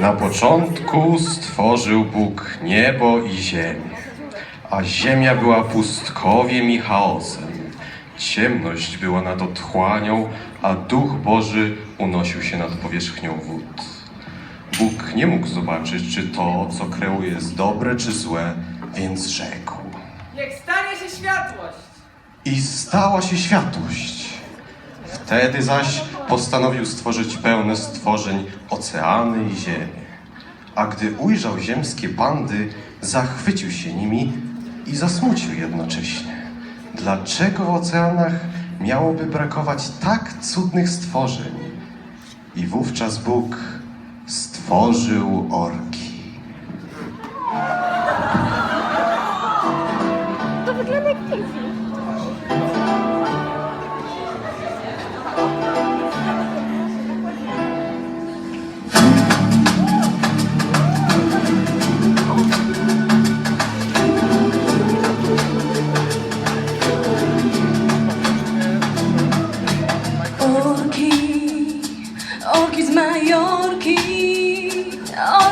Na początku stworzył Bóg niebo i ziemię, a ziemia była pustkowiem i chaosem. Ciemność była nad otchłanią, a Duch Boży unosił się nad powierzchnią wód. Bóg nie mógł zobaczyć, czy to, co kreuje, jest dobre czy złe, więc rzekł. Niech stanie się światłość! I stała się światłość. Wtedy zaś postanowił stworzyć pełne stworzeń oceany i ziemię. A gdy ujrzał ziemskie bandy, zachwycił się nimi i zasmucił jednocześnie. Dlaczego w oceanach miałoby brakować tak cudnych stworzeń? I wówczas Bóg stworzył orki. To wygląda jak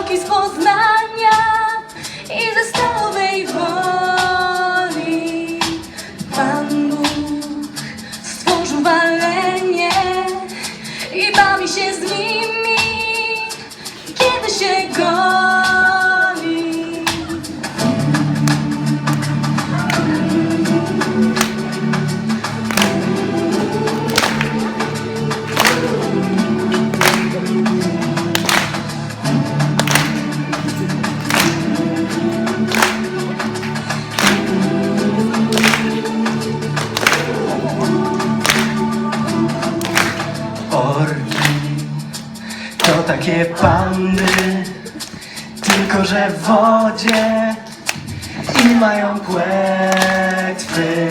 orki z Poznania takie pandy, tylko że w wodzie i mają płetwy.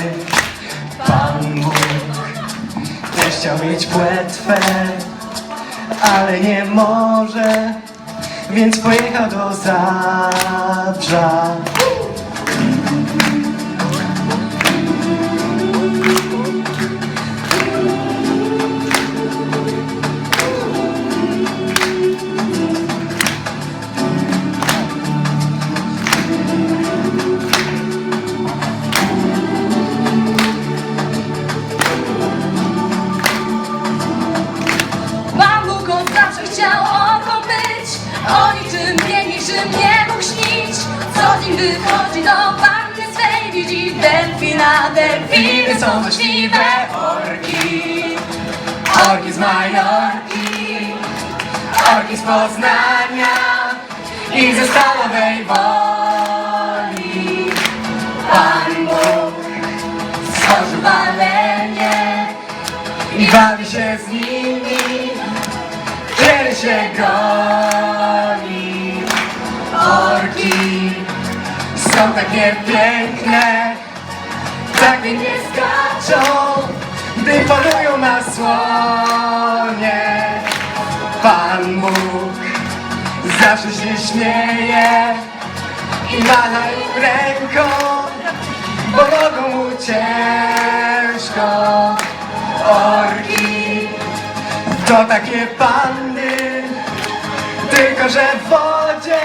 Pan Bóg też chciał mieć płetwę, ale nie może, więc pojechał do Zabrza. Wychodzi do panny swej Widzi delfina, delfiny są złośliwe Orki, orki z Majorki, orki z Poznania i ze Stalowej Woli. Pan Bóg stworzył walenie i bawi się z nimi, kiedy się goni. Takie piękne, tak pięknie skaczą, gdy polują na słonie. Pan Bóg zawsze się śmieje i macha im ręką, bo mogą mu ciężko. Orki to takie pandy, tylko że w wodzie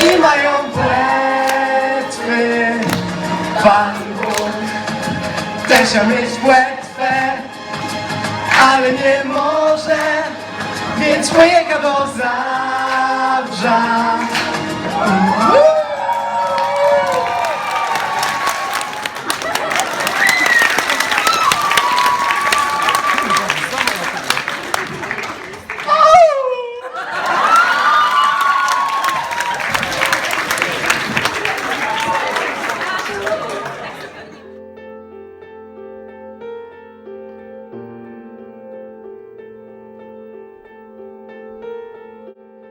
i mają Pan Bóg Chce mieć płetwę Ale nie może Więc mojego go zawrza